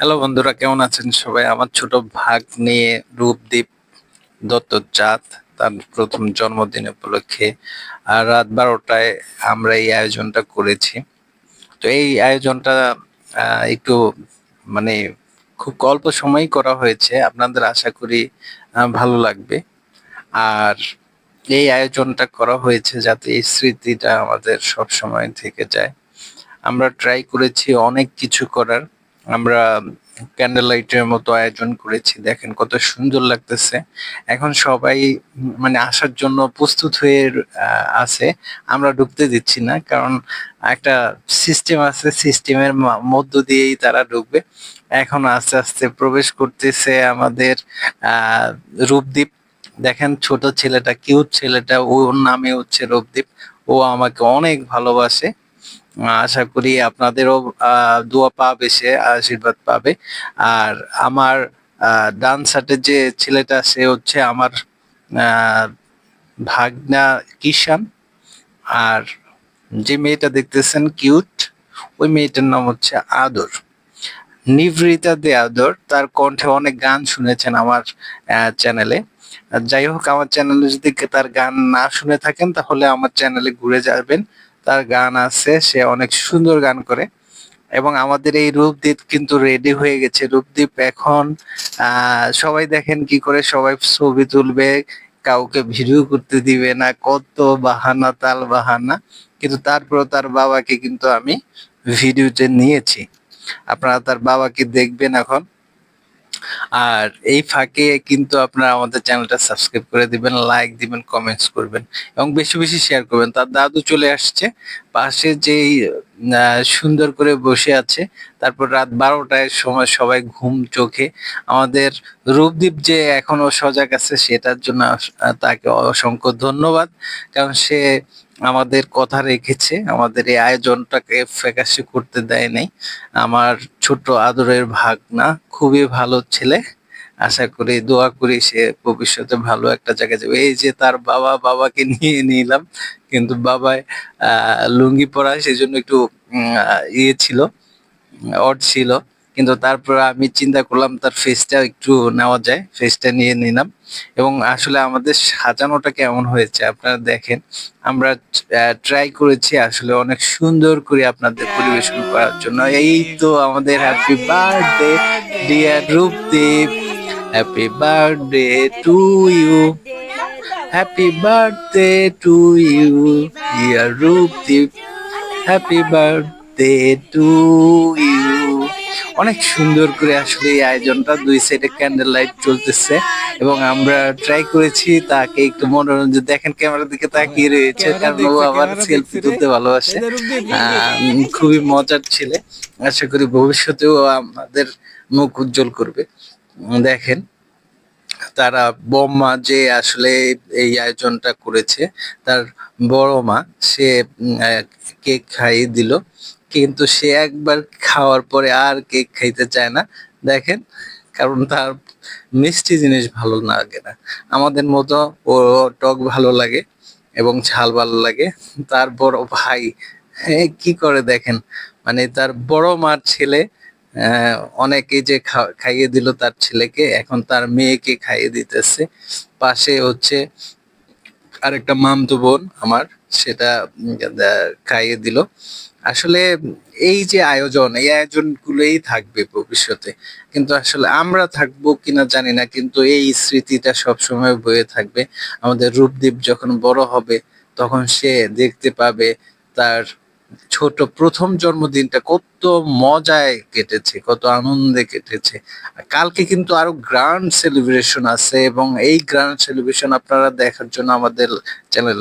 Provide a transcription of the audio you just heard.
Hello বন্ধুরা, কেমন আছেন সবাই? আমার ছোট ভাগ নিয়ে রূপদীপ দত্ত চাঁদ তার প্রথম জন্মদিন উপলক্ষে, আর রাত বারোটায় আমরা এই আয়োজনটা করেছি। তো এই আয়োজনটা একটু মানে খুব অল্প সময়ই করা হয়েছে। আপনাদের আশা করি ভালো লাগবে। আর এই আয়োজনটা করা হয়েছে যাতে এই স্মৃতিটা আমাদের সব সময় থেকে যায়। আমরা ট্রাই করেছি অনেক কিছু করার। আমরা ক্যান্ডেল লাইটের মতো আয়োজন করেছি, দেখেন কত সুন্দর লাগতেছে। এখন সবাই মানে আসার জন্য প্রস্তুত হয়ে আছে। আমরা ঢুকতে দিচ্ছি না, কারণ একটা সিস্টেম আছে সিস্টেমের মধ্য দিয়েই তারা ঢুকবে। এখন আস্তে আস্তে প্রবেশ করতেছে আমাদের, আহ, রূপদীপ। দেখেন ছোট ছেলেটা কিউট ছেলেটা, ওর নামে হচ্ছে রূপদীপ। ও আমাকে অনেক ভালোবাসে। আশা করি আপনাদেরও দোয়া পাবে সে, আশীর্বাদ পাবে। আর আমার ডান সাইডে যে ছেলেটা, সে হচ্ছে আমার ভাগনা কিষান আর যে মেয়েটা দেখতেছেন, কিউট, ওই মেয়েটার নাম হচ্ছে আদর। নিভৃতা দে আদর, তার কণ্ঠে অনেক গান শুনেছেন আমার চ্যানেলে। যাই হোক, আমার চ্যানেলে যদি তার গান না শুনে থাকেন, তাহলে আমার চ্যানেলে ঘুরে যাবেন। তার গান আছে, সে অনেক সুন্দর গান করে। এবং আমাদের এই রূপদীপ কিন্তু রেডি হয়ে গেছে। রূপদীপ এখন সবাই দেখেন কি করে সবাই ছবি তুলবে, কাউকে ভিডিও করতে দিবে না, কত বাহানা, তাল বাহানা। কিন্তু তারপর তার বাবাকে কিন্তু আমি ভিডিওতে নিয়েছি। আপনারা তার বাবাকে দেখবেন এখন। আর এই ফাঁকে কিন্তু আপনারা আমাদের চ্যানেলটা সাবস্ক্রাইব করে দিবেন, লাইক দিবেন কমেন্টস করবেন এবং বেশি বেশি শেয়ার করবেন। তার দাদু চলে আসছে, পাশে যেই সুন্দর করে বসে আছে, তারপর রাত বারোটায় সময় সবাই ঘুম চোখে। আমাদের রূপদীপ যে এখনও সজাগ আছে, সেটার জন্য তাকে অসংখ্য ধন্যবাদ। কারণ সে আমাদের কথা রেখেছে, আমাদের এই আয়োজনটাকে ফ্যাকাশে করতে দেয় নাই। আমার ছোট আদরের ভাগনা, খুবই ভালো ছেলে। আশা করি, দোয়া করি সে ভবিষ্যতে ভালো একটা জায়গায় যাবে। এই যে তার বাবা, বাবাকে নিয়ে নিলাম, কিন্তু বাবায় লুঙ্গি পরা, সেজন্য একটু ইয়ে ছিল, অড ছিল। কিন্তু তারপর আমি চিন্তা করলাম তার ফেসটা একটু নেওয়া যায় ফেসটা নিয়ে নিলাম। এবং আসলে আমাদের সাজানোটা কেমন হয়েছে আপনারা দেখেন। আমরা ট্রাই করেছি আসলে অনেক সুন্দর করে আপনাদের পরিবেশন করার জন্য। এই তো আমাদের happy birthday dear Roopdeep happy birthday to you happy birthday to you dear Roopdeep happy birthday to you অনেক সুন্দর করে আসলে এই আয়োজনটা। দুই সাইডে ক্যান্ডেল লাইট চলতেছে এবং আমরা ট্রাই করেছি তাকে একটু মনোরঞ্জন দেখেন ক্যামেরার দিকে তাকিয়ে রয়েছে কারণ ও আবার সেলফি তুলতে ভালোবাসে। খুবই মজার ছেলে। আশা করি ভবিষ্যতেও আমাদের মুখ উজ্জ্বল করবে। দেখেন তারা বম্মা যে আসলে এই আয়োজনটা করেছে তার বড় মা সে কেক খাইয়ে দিল। কিন্তু সে একবার খাওয়ার পরে আর কেক খাইতে চায় না। দেখেন, কারণ তার মিষ্টি জিনিস ভালো লাগে না। আমাদের মতো ও টক ভালো লাগে এবং ঝাল ভালো লাগে। তার বড় ভাই কি করে দেখেন? মানে তার বড় মার ছেলে অনেকে যে খাইয়ে দিল তার ছেলেকে, এখন তার মেয়েকে খাইয়ে দিতেছে। পাশে হচ্ছে আরেকটা মামতো বোন আমার, সেটা খাইয়ে দিল। আসলে এই যে আয়োজন, এই আয়োজনগুলোই থাকবে ভবিষ্যতে। কিন্তু আসলে আমরা থাকব কিনা জানি না, কিন্তু এই স্মৃতিটা সবসময় বয়ে থাকবে। আমাদের রূপদ্বীপ যখন বড় হবে, তখন সে দেখতে পাবে তার ছোট প্রথম জন্মদিনটা কত মজায় কেটেছে, কত আনন্দে কেটেছে। কালকে কিন্তু আরও গ্র্যান্ড সেলিব্রেশন আছে এবং এই গ্র্যান্ড সেলিব্রেশন আপনারা দেখার জন্য আমাদের চ্যানেল